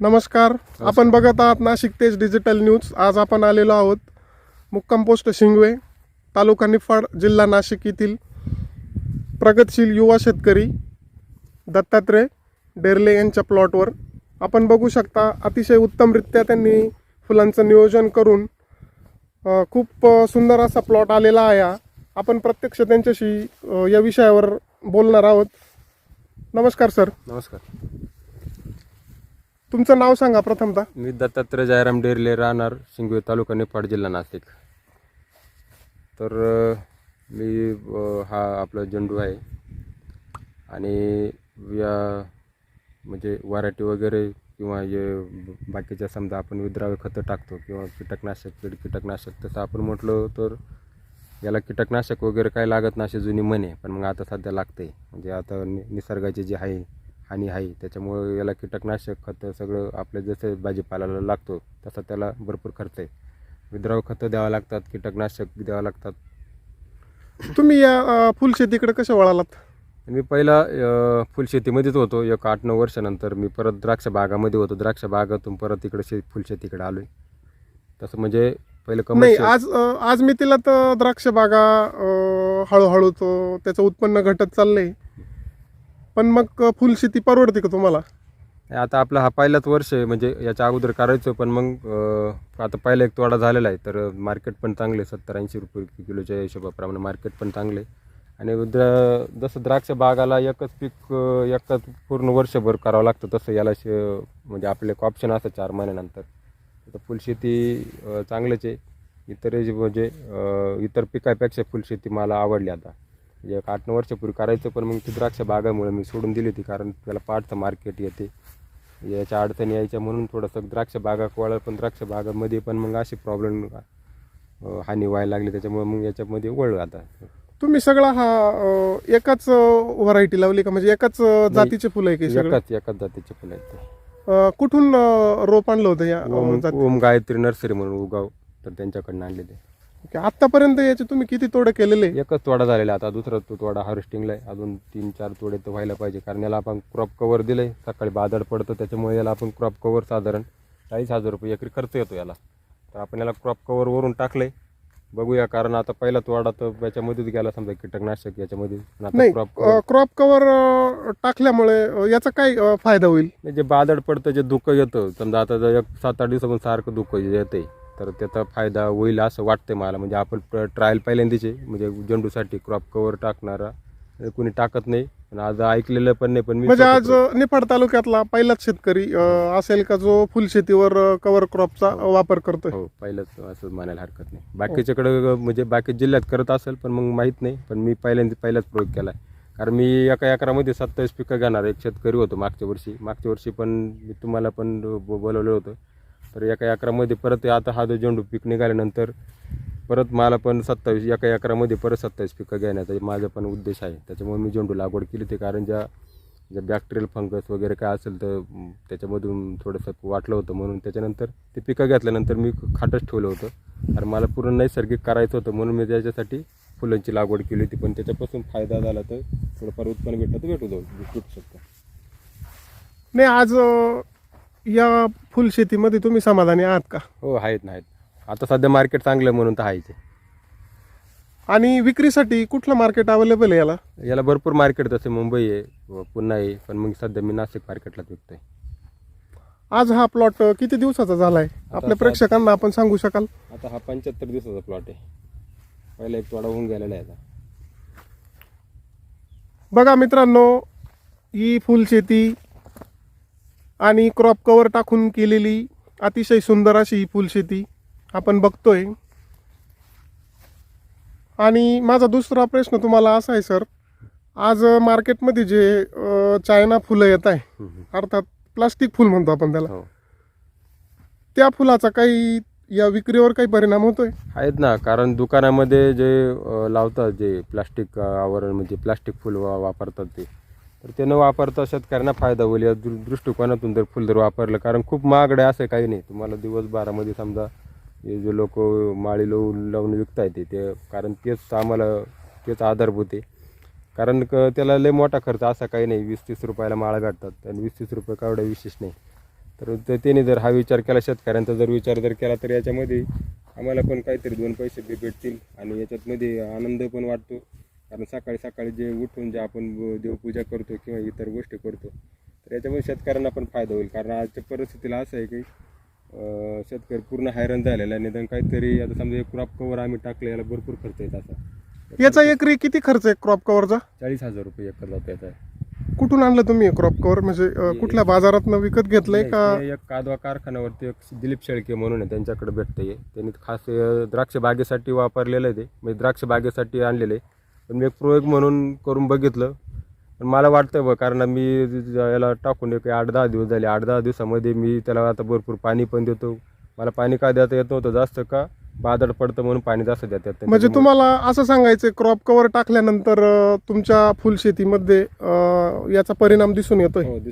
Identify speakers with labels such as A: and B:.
A: नमस्कार. आपण बघत आहात नाशिक तेज डिजिटल न्यूज आज आपण आलेलो आहोत मुक्काम पोस्ट शिंगवे तालुका निफाड जिल्हा नाशिक येथील प्रगतशील युवा शेतकरी दत्तात्रय डेरले यांच्या प्लॉटवर आपण बघू शकता अतिशय उत्तमरित्या त्यांनी फुलांचं नियोजन करून खूप सुंदर असा प्लॉट आलेला आहे. आपण प्रत्यक्ष त्यांच्याशी या विषयावर बोलणार आहोत. नमस्कार सर
B: नमस्कार.
A: तुमचं नाव सांगा प्रथमतः.
B: मी दत्तात्रय जयराम डेरले राहणार सिंगवे तालुका निफाड जिल्हा नाशिक. तर अ, मी अ, हा आपला झेंडू आहे. आणि या म्हणजे वराटी वगैरे किंवा हे बाकीच्या समजा आपण विद्राव्य खतं टाकतो किंवा कीटकनाशक कीड कीटकनाशक तसं आपण म्हटलं तर याला कीटकनाशक वगैरे काय लागत नाही अशी जुनी म्हणे पण मग आता सध्या लागते म्हणजे आता नि निसर्गाचे जे आहे हानी आहे. त्याच्यामुळे याला कीटकनाशक खतं सगळं आपल्या जसं भाजीपाल्याला लागतो तसा त्याला भरपूर खर्च आहे. विद्राव्य खतं द्यावं लागतात कीटकनाशक द्यावं लागतात.
A: तुम्ही या अ, फुलशेतीकडे कशा वळालात?
B: मी पहिला अ, फुलशेतीमध्येच होतो. एक आठ नऊ वर्षानंतर मी परत द्राक्ष बागामध्ये होतो. द्राक्ष बागातून परत इकडे शे फुलशेतीकडे आलोय. तसं म्हणजे पहिलं
A: नाही
B: कमर्शियल
A: आज अ, आज मी तिला तर द्राक्ष बागा अ, हळूहळू तो त्याचं उत्पन्न घटत चाललंय. पण मग फुल फुलशेती परवडते का तुम्हाला?
B: आता आपला हा पहिलाच वर्ष आहे म्हणजे याच्या अगोदर करायचं पण मग आता पहिला एक तोडा झालेला आहे तर मार्केट पण चांगले सत्तर ऐंशी रुपये किलोच्या हिशोबाप्रमाणे मार्केट पण चांगले. आणि द्र जसं द्राक्ष बागाला एकच पीक अ, एकच पूर्ण वर्षभर करावं लागतं तसं याला श म्हणजे आपले एक ऑप्शन असतं चार महिन्यानंतर. तर फुलशेती अ, चांगलंच आहे. इतर जे म्हणजे इतर पिकापेक्षा फुलशेती मला आवडली आता. एक आठ नऊ वर्षापूर्वी करायचं पण मग ती द्राक्ष बागामुळे मी सोडून दिली होती कारण त्याला पाठचं मार्केट येते. याच्या अडचणी यायच्या म्हणून थोडंसं द्राक्ष बागा वळलं पण द्राक्ष बागामध्ये पण मग असे प्रॉब्लेम हानी व्हायला लागली. त्याच्यामुळे मग याच्यामध्ये वळलं आता.
A: तुम्ही सगळा हा एकाच व्हरायटी लावली का? म्हणजे एकाच जातीचे फुलं आहे की
B: एकाच एकाच जातीचे फुलं आहेत
A: कुठून रोप आणलं होतं या
B: ओम गायत्री नर्सरी म्हणून उगाव तर त्यांच्याकडनं आणले ते
A: ओके. आतापर्यंत याचे तुम्ही किती तोडे केलेले?
B: एकच तोडा झालेला आहे. आता दुसरा तो तोडा हार्वेस्टिंगला आहे. अजून तीन चार तोडे तर व्हायला पाहिजे. कारण याला आपण क्रॉप कवर दिलंय. सकाळी बाजार पडतं त्याच्यामुळे याला आपण क्रॉप कवर साधारण चाळीस हजार रुपये एकरी खर्च येतो याला. तर आपण याला क्रॉप कवर वरून टाकलंय. बघूया कारण आता पहिला तोडा तर याच्यामध्येच गेला समजा कीटकनाशक याच्यामध्ये. आता
A: नाही
B: क्रॉप
A: क्रॉप कव्हर टाकल्यामुळे अ, याचा काय अ, फायदा होईल?
B: जे बादड पडतं जे धुकं येतं समजा आता जर एक सात आठ दिवसापासून सारखं धुकं येते तर त्याचा फायदा होईल असं वाटतंय मला. म्हणजे आपण ट्रायल पहिल्यांदाच म्हणजे झेंडूसाठी क्रॉप कवर टाकणारा कोणी टाकत नाही. पण आज ऐकलेलं पण नाही पण मी
A: म्हणजे आज निफाड तालुक्यातला पहिलाच शेतकरी असेल का जो फुलशेतीवर कव्हर क्रॉपचा वापर करतोय?
B: हो पहिलंच असं म्हणायला हरकत नाही. बाकीच्याकडे म्हणजे बाकी जिल्ह्यात करत असेल पण मग माहीत नाही. पण मी पहिल्यांदा पहिलाच प्रयोग केला आहे कारण मी एका एकरामध्ये सत्तावीस पिकं घेणार एक शेतकरी होतो मागच्या वर्षी. मागच्या वर्षी पण मी तुम्हाला पण बोलवलं होतं. तर एका एकरामध्ये परत आता हा जो झेंडू पीक निघाल्यानंतर परत मला पण सत्तावीस एका एकरामध्ये परत सत्तावीस पिकं घेण्याचा माझा पण उद्देश आहे. त्याच्यामुळे मी झेंडू लागवड केली ते कारण ज्या ज्या बॅक्टेरियल फंगस वगैरे काय असेल तर त्याच्यामधून थोडंसं वाटलं होतं म्हणून त्याच्यानंतर ते पिकं घेतल्यानंतर मी खाटच ठेवलं होतं. कारण मला पूर्ण नैसर्गिक करायचं होतं म्हणून मी त्याच्यासाठी फुलांची लागवड केली होती. पण त्याच्यापासून फायदा झाला तर थोडंफार उत्पन्न भेटलं तर भेटू जाऊ भेटू शकतं.
A: नाही आज या फुलशेतीमध्ये तुम्ही समाधानी आहात का?
B: हो आहेत ना आहेत. आता सध्या मार्केट चांगलं म्हणून तर आहेच आहे.
A: आणि विक्रीसाठी कुठलं मार्केट अवेलेबल आहे याला?
B: याला भरपूर मार्केट तसे मुंबई आहे व पुन्हा आहे पण मग सध्या मी नाशिक मार्केटला विकतोय.
A: आज हा प्लॉट किती दिवसाचा झालाय? आपल्या
B: सात-
A: प्रेक्षकांना आपण सांगू शकाल?
B: आता हा पंच्याहत्तर दिवसाचा प्लॉट आहे. पहिला एक तोडा होऊन गेलेला आहे आता.
A: बघा मित्रांनो ही फुलशेती आणि क्रॉप कवर टाकून केलेली अतिशय सुंदर अशी ही फुलशेती आपण बघतोय. आणि माझा दुसरा प्रश्न तुम्हाला असा आहे सर आज मार्केटमध्ये जे चायना फुलं येत आहे. अर्थात प्लास्टिक फुल म्हणतो आपण त्याला
B: हो.
A: त्या फुलाचा काही या विक्रीवर काही परिणाम होतोय?
B: आहेत ना कारण दुकानामध्ये जे लावतात जे प्लास्टिक आवरण म्हणजे प्लास्टिक फुल वापरतात ते तर ते न वापरता शेतकऱ्यांना फायदा होईल. या दृ दृष्टिकोनातून जर फुल जर वापरलं कारण खूप महागडे असं काही नाही. तुम्हाला दिवसभरामध्ये समजा हे जे लोक माळी लावून लावून विकता येते ते कारण तेच आम्हाला तेच आधारभूत आहे. कारण क त्याला लय मोठा खर्च असा काही नाही. वीस तीस रुपयाला माळा गाठतात आणि वीस तीस रुपये काय विशेष नाही. तर त्याने जर हा विचार केला शेतकऱ्यांचा जर विचार जर केला तर याच्यामध्ये आम्हाला पण काहीतरी दोन पैसे बी भेटतील आणि याच्यातमध्ये आनंद पण वाटतो. कारण सकाळी सकाळी जे उठून जे आपण देवपूजा करतो किंवा इतर गोष्टी करतो तर याच्यामुळे शेतकऱ्यांना पण फायदा होईल. कारण आजच्या परिस्थितीला असं आहे की शेतकरी पूर्ण हैराण झालेला आहे निदान काहीतरी आता समजा एक क्रॉप कवर आम्ही टाकलं याला भरपूर खर्च येत असा.
A: याचा एकरी किती खर्च आहे क्रॉप कव्हरचा
B: चाळीस हजार रुपये एकर जातो याचा
A: कुठून आणलं तुम्ही क्रॉप कव्हर म्हणजे अं, कुठल्या बाजारातनं विकत घेतलंय का?
B: नाही, एक कादवा कारखान्यावरती एक दिलीप शेळके म्हणून आहे त्यांच्याकडे भेटतं हे त्यांनी खास अं, द्राक्ष बागेसाठी वापरलेलं आहे ते. म्हणजे द्राक्ष बागेसाठी आणलेलं आहे. पण मी एक प्रयोग म्हणून करून बघितलं. पण मला वाटतं बघ कारण मी याला टाकून एक आठ दहा दिवस झाले. आठ दहा दिवसामध्ये मी त्याला आता भरपूर पाणी पण देतो. मला पाणी का देता येत नव्हतं जास्त का? बादड पडतं म्हणून पाणी जास्त देतात
A: म्हणजे
B: त्याच्यामुळे-
A: तुम्हाला असं सांगायचं क्रॉप कव्हर टाकल्यानंतर तुमच्या फुलशेतीमध्ये याचा परिणाम दिसून येतोय?
B: हो